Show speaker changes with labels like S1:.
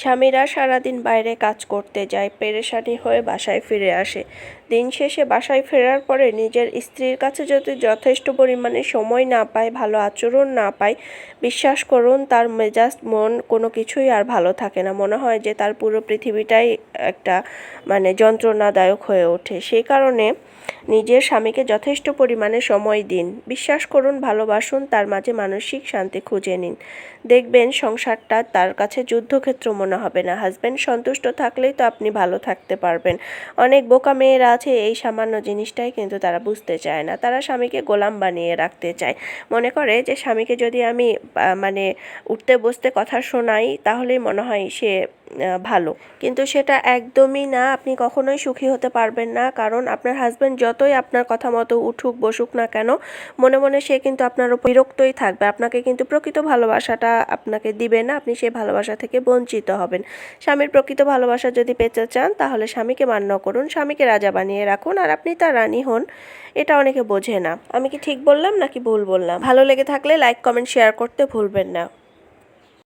S1: স্বামীরা সারাদিন বাইরে কাজ করতে যায় পেরেশানি হয়ে বাসায় ফিরে আসে। দিন শেষে বাসায় ফেরার পরে নিজের স্ত্রীর কাছে যদি যথেষ্ট পরিমাণে সময় না পায়, ভালো আচরণ না পায়, বিশ্বাস করুন, তার মেজাজ, মন কোনো কিছুই আর ভালো থাকে না। মনে হয় যে তার পুরো পৃথিবীটাই একটা মানে যন্ত্রণাদায়ক হয়ে ওঠে। সেই কারণে নিজের স্বামীকে যথেষ্ট পরিমাণে সময় দিন। বিশ্বাস করুন, ভালোবাসুন, তার মাঝে মানসিক শান্তি খুঁজে নিন। দেখবেন সংসারটা তার কাছে যুদ্ধক্ষেত্র মনে হবে না। হাজব্যান্ড সন্তুষ্ট থাকলেই তো আপনি ভালো থাকতে পারবেন। অনেক বোকা মেয়েরা আছে এই সামান্য জিনিসটাই কিন্তু তারা বুঝতে চায় না। তারা স্বামীকে গোলাম বানিয়ে রাখতে চায়। মনে করে যে স্বামীকে যদি আমি মানে উঠতে বসতে কথা শোনাই, তাহলেই মনে হয় সে ভালো। কিন্তু সেটা একদমই না, আপনি কখনোই সুখী হতে পারবেন না। কারণ আপনার হাজব্যান্ড যতই আপনার কথা মতো উঠুক, বসুক না কেন, মনে মনে সে কিন্তু আপনার বিরক্তই থাকবে। আপনাকে কিন্তু প্রকৃত ভালোবাসাটা আপনাকে দিবে না, আপনি সেই ভালোবাসা থেকে বঞ্চিত হবেন। স্বামীর প্রকৃত ভালোবাসা যদি পেতে চান, তাহলে স্বামীকে মান্য করুন, স্বামীকে রাজা বানিয়ে রাখুন, আর আপনি তার রানী হন, এটা অনেকে বোঝে না। আমি কি ঠিক বললাম নাকি ভুল বললাম? ভালো লেগে থাকলে লাইক কমেন্ট শেয়ার করতে ভুলবেন না।